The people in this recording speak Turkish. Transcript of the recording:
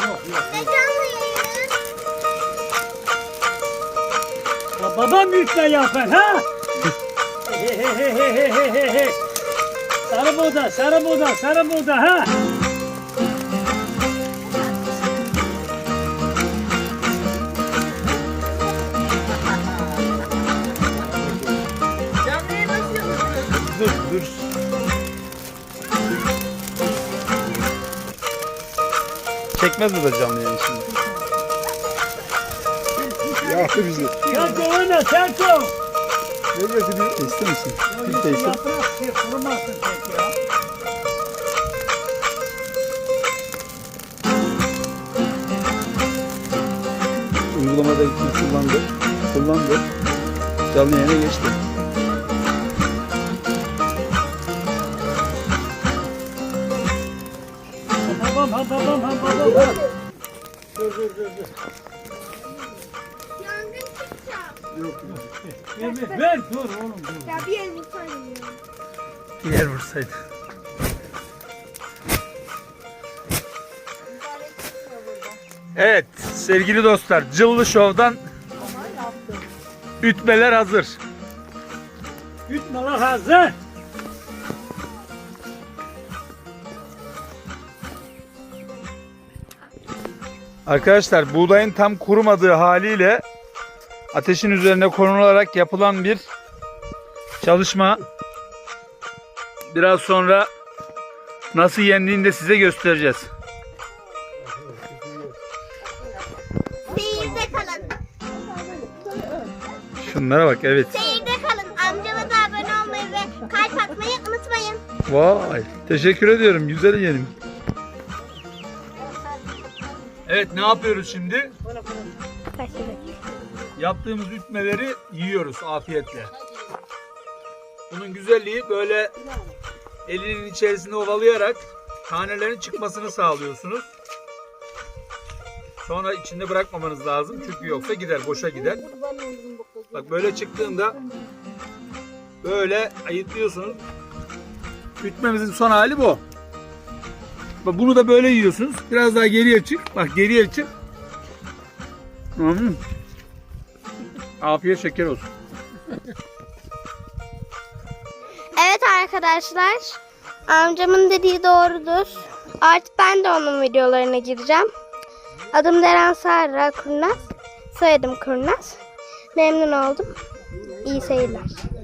Yok yok. Ya babam yükle yapar ha? He he he he he he he. Sarı buğda, sarı buğda, sarı buğda ha? Dur dur. Çekmez mi da canlı yayın şimdi? Yaktı bizi. Ya Giovanna, sen çok. Nefesi bir Kesti misin? Bir kesti. şey kurumasın tek ya. Uygulamada kullandı. Kullandı. Canlı yayına geçti. Ha babam, ha babam, ha babam. Ha. Dur dur dur dur. Çıkacak. Ver, ver, ver, dur oğlum dur. Ya bir vursaydı. Evet sevgili dostlar Cıllı Show'dan ütmeler hazır. Ütmeler hazır. Arkadaşlar buğdayın tam kurumadığı haliyle ateşin üzerine konularak yapılan bir çalışma. Biraz sonra nasıl yendiğini de size göstereceğiz. Seyirde kalın. Şunlara bak evet. Seyirde kalın. Amcama da abone olmayı ve kalp atmayı unutmayın. Vay teşekkür ediyorum güzel yeğenim. Evet ne yapıyoruz şimdi? Yaptığımız ütmeleri yiyoruz afiyetle. Bunun güzelliği böyle elinin içerisinde ovalayarak tanelerin çıkmasını sağlıyorsunuz. Sonra içinde bırakmamanız lazım çünkü yoksa gider boşa gider. Bak böyle çıktığında böyle ayıtlıyorsunuz. Ütmemizin son hali bu. Bak bunu da böyle yiyorsunuz. Biraz daha geriye çık. Bak geriye çık. Hmm. Afiyet şeker olsun. Evet arkadaşlar. Amcamın dediği doğrudur. Artık ben de onun videolarına gireceğim. Adım Deren Sarra Kurnaz. Soyadım Kurnaz. Memnun oldum. İyi seyirler.